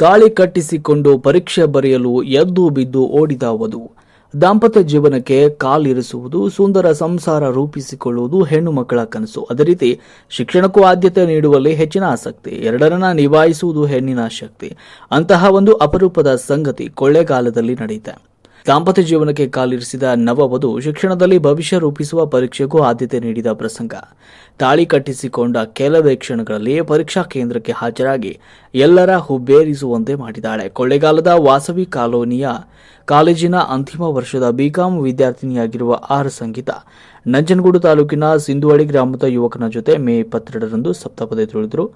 ತಾಳಿ ಕಟ್ಟಿಸಿಕೊಂಡು ಪರೀಕ್ಷೆ ಬರೆಯಲು ಎದ್ದು ಬಿದ್ದು ಓಡಿದ ವಧು ದಾಂಪತ್ಯ ಜೀವನಕ್ಕೆ ಕಾಲಿರಿಸುವುದು ಸುಂದರ ಸಂಸಾರ ರೂಪಿಸಿಕೊಳ್ಳುವುದು ಹೆಣ್ಣು ಮಕ್ಕಳ ಕನಸು. ಅದೇ ರೀತಿ ಶಿಕ್ಷಣಕ್ಕೂ ಆದ್ಯತೆ ನೀಡುವಲ್ಲಿ ಹೆಚ್ಚಿನ ಆಸಕ್ತಿ. ಎರಡರನ್ನ ನಿಭಾಯಿಸುವುದು ಹೆಣ್ಣಿನ ಶಕ್ತಿ. ಅಂತಹ ಒಂದು ಅಪರೂಪದ ಸಂಗತಿ ಕೊಳ್ಳೆಗಾಲದಲ್ಲಿ ನಡೆಯುತ್ತೆ ದಾಂಪತ್ಯ ಜೀವನಕ್ಕೆ ಕಾಲಿರಿಸಿದ ನವವಧು ಶಿಕ್ಷಣದಲ್ಲಿ ಭವಿಷ್ಯ ರೂಪಿಸುವ ಪರೀಕ್ಷೆಗೂ ಆದ್ಯತೆ ನೀಡಿದ ಪ್ರಸಂಗ. ತಾಳಿ ಕಟ್ಟಿಸಿಕೊಂಡ ಕೆಲವೇ ಕ್ಷಣಗಳಲ್ಲಿ ಪರೀಕ್ಷಾ ಕೇಂದ್ರಕ್ಕೆ ಹಾಜರಾಗಿ ಎಲ್ಲರ ಹುಬ್ಬೇರಿಸುವಂತೆ ಮಾಡಿದ್ದಾಳೆ. ಕೊಳ್ಳೆಗಾಲದ ವಾಸವಿ ಕಾಲೋನಿಯ ಕಾಲೇಜಿನ ಅಂತಿಮ ವರ್ಷದ ಬಿಕಾಂ ವಿದ್ಯಾರ್ಥಿನಿಯಾಗಿರುವ ಆರ್ ಸಂಗೀತ, ನಂಜನಗೂಡು ತಾಲೂಕಿನ ಸಿಂಧುವಳಿ ಗ್ರಾಮದ ಯುವಕನ ಜೊತೆ ಮೇ ಇಪ್ಪತ್ತೆರಡರಂದು ಸಪ್ತಪದಿ ತುಳಿದರು.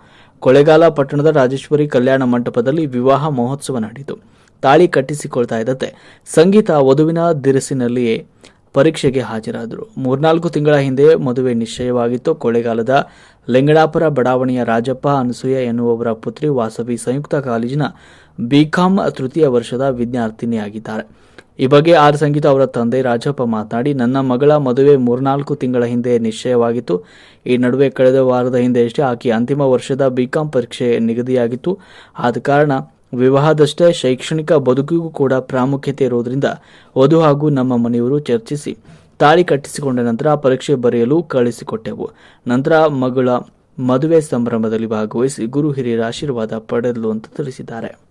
ಕೊಳೆಗಾಲ ಪಟ್ಟಣದ ರಾಜೇಶ್ವರಿ ಕಲ್ಯಾಣ ಮಂಟಪದಲ್ಲಿ ವಿವಾಹ ಮಹೋತ್ಸವ ನಡೆಯಿತು. ತಾಳಿ ಕಟ್ಟಿಸಿಕೊಳ್ತಾ ಇದ್ದಂತೆ ಸಂಗೀತ ವಧುವಿನ ದಿರಿಸಿನಲ್ಲಿಯೇ ಪರೀಕ್ಷೆಗೆ ಹಾಜರಾದರು. ಮೂರ್ನಾಲ್ಕು ತಿಂಗಳ ಹಿಂದೆ ಮದುವೆ ನಿಶ್ಚಯವಾಗಿತ್ತು. ಕೊಳೆಗಾಲದ ಲಿಂಗಡಾಪುರ ಬಡಾವಣೆಯ ರಾಜಪ್ಪ ಅನಸೂಯ ಎನ್ನುವವರ ಪುತ್ರಿ ವಾಸವಿ ಸಂಯುಕ್ತ ಕಾಲೇಜಿನ ಬಿಕಾಂ ತೃತೀಯ ವರ್ಷದ ವಿದ್ಯಾರ್ಥಿನಿಯಾಗಿದ್ದಾರೆ. ಈ ಬಗ್ಗೆ ಆರ್ ಸಂಗೀತ ಅವರ ತಂದೆ ರಾಜಪ್ಪ ಮಾತನಾಡಿ, ನನ್ನ ಮಗಳ ಮದುವೆ ಮೂರ್ನಾಲ್ಕು ತಿಂಗಳ ಹಿಂದೆ ನಿಶ್ಚಯವಾಗಿತ್ತು. ಈ ನಡುವೆ ಕಳೆದ ವಾರದ ಹಿಂದೆಯಷ್ಟೇ ಆಕೆ ಅಂತಿಮ ವರ್ಷದ ಬಿಕಾಂ ಪರೀಕ್ಷೆ ನಿಗದಿಯಾಗಿತ್ತು. ಆದ ಕಾರಣ ವಿವಾಹದಷ್ಟೇ ಶೈಕ್ಷಣಿಕ ಬದುಕಿಗೂ ಕೂಡ ಪ್ರಾಮುಖ್ಯತೆ ಇರುವುದರಿಂದ ವಧು ಹಾಗೂ ನಮ್ಮ ಮನೆಯವರು ಚರ್ಚಿಸಿ ತಾಳಿ ಕಟ್ಟಿಸಿಕೊಂಡ ನಂತರ ಪರೀಕ್ಷೆ ಬರೆಯಲು ಕಳಿಸಿಕೊಟ್ಟೆವು. ನಂತರ ಮಗಳ ಮದುವೆ ಸಂಭ್ರಮದಲ್ಲಿ ಭಾಗವಹಿಸಿ ಗುರು ಹಿರಿಯರ ಆಶೀರ್ವಾದ ಪಡೆದಲು ಅಂತ ತಿಳಿಸಿದ್ದಾರೆ.